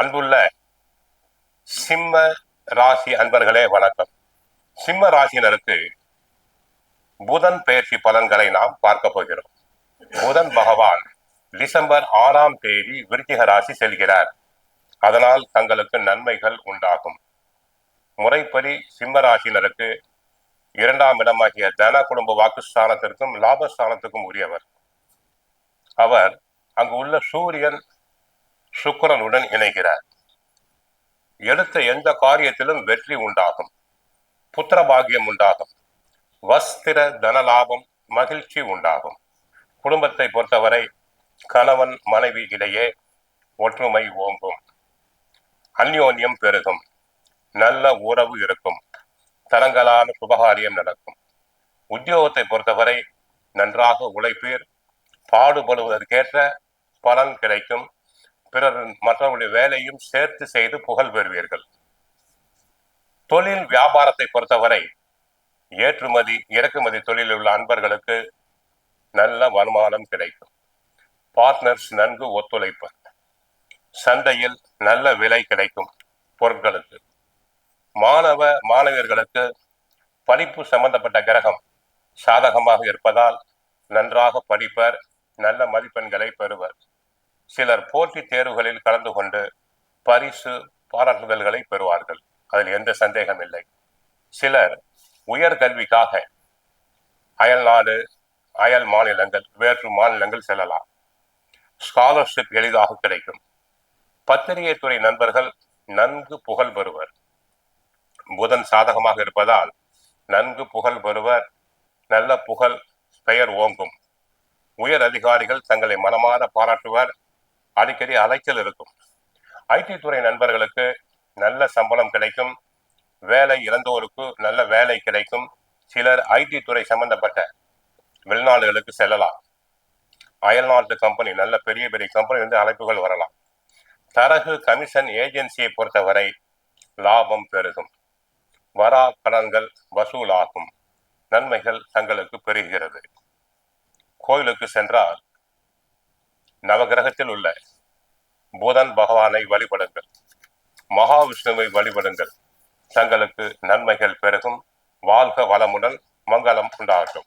அன்புள்ள சிம்ம ராசி அன்பர்களே வணக்கம். சிம்ம ராசியினருக்கு புதன் பயிற்சி பலன்களை நாம் பார்க்க போகிறோம். புதன் பகவான் டிசம்பர் ஆறாம் தேதி விருச்சிக ராசி செல்கிறார். அதனால் தங்களுக்கு நன்மைகள் உண்டாகும். முறைப்படி சிம்ம ராசியினருக்கு இரண்டாம் இடமாகிய தன குடும்ப வாக்குஸ்தானத்திற்கும் லாபஸ்தானத்துக்கும் உரியவர். அவர் அங்கு உள்ள சூரியன் சுக்கரனுடன் இணைகிறார். எடுத்த எந்த காரியத்திலும் வெற்றி உண்டாகும். புத்திரபாகியம் உண்டாகும். வஸ்திர தனலாபம் மகிழ்ச்சி உண்டாகும். குடும்பத்தை பொறுத்தவரை கணவன் மனைவி இடையே ஒற்றுமை ஓங்கும். அந்யோன்யம் பெருகும். நல்ல உறவு இருக்கும். தரங்களான சுபகாரியம் நடக்கும். உத்தியோகத்தை பொறுத்தவரை நன்றாக உழைப்பீர். பாடுபடுவதற்கேற்ற பலன் கிடைக்கும். பிறர் மற்றவர்களுடைய வேலையும் சேர்த்து செய்து புகழ் பெறுவீர்கள். தொழில் வியாபாரத்தை பொறுத்தவரை ஏற்றுமதி இறக்குமதி தொழிலில் உள்ள அன்பர்களுக்கு நல்ல வருமானம் கிடைக்கும். பார்ட்னர்ஸ் நன்கு ஒத்துழைப்பர் சந்தையில் நல்ல விலை கிடைக்கும் பொருட்களுக்கு. மாணவ மாணவியர்களுக்கு படிப்பு சம்பந்தப்பட்ட கிரகம் சாதகமாக இருப்பதால் நன்றாக படிப்பர் நல்ல மதிப்பெண்களை பெறுவர். சிலர் போட்டித் தேர்வுகளில் கலந்து கொண்டு பரிசு பாராட்டுதல்களை பெறுவார்கள். அதில் எந்த சந்தேகம் இல்லை. சிலர் உயர்கல்விக்காக அயல் நாடு அயல் மாநிலங்கள் வேற்று மாநிலங்கள் செல்லலாம். ஸ்காலர்ஷிப் எளிதாக கிடைக்கும். பத்திரிகை துறை நண்பர்கள் நன்கு புகழ் பெறுவர். புதன் சாதகமாக இருப்பதால் நன்கு புகழ் பெறுவர். நல்ல புகழ் பெயர் ஓங்கும். உயர் அதிகாரிகள் தங்களை மனமாற பாராட்டுவர். அடிக்கடி அலைச்சல் இருக்கும். ஐடி துறை நண்பர்களுக்கு நல்ல சம்பளம் கிடைக்கும். வேலை இழந்தோருக்கு நல்ல வேலை கிடைக்கும். சிலர் ஐடி துறை சம்பந்தப்பட்ட வெளிநாடுகளுக்கு செல்லலாம். அயல்நாட்டு கம்பெனி நல்ல பெரிய பெரிய கம்பெனி வந்து அழைப்புகள் வரலாம். தரகு கமிஷன் ஏஜென்சியை பொறுத்தவரை லாபம் பெருகும். வரா கடன்கள் வசூலாகும். நன்மைகள் தங்களுக்கு பெருகிறது. கோயிலுக்கு சென்றால் நவகிரகத்தில் உள்ள புதன் பகவானை வழிபடுங்கள். மகாவிஷ்ணுவை வழிபடுங்கள். தங்களுக்கு நன்மைகள் பெருகும். வாழ்க வளமுடன். மங்களம் உண்டாகட்டும்.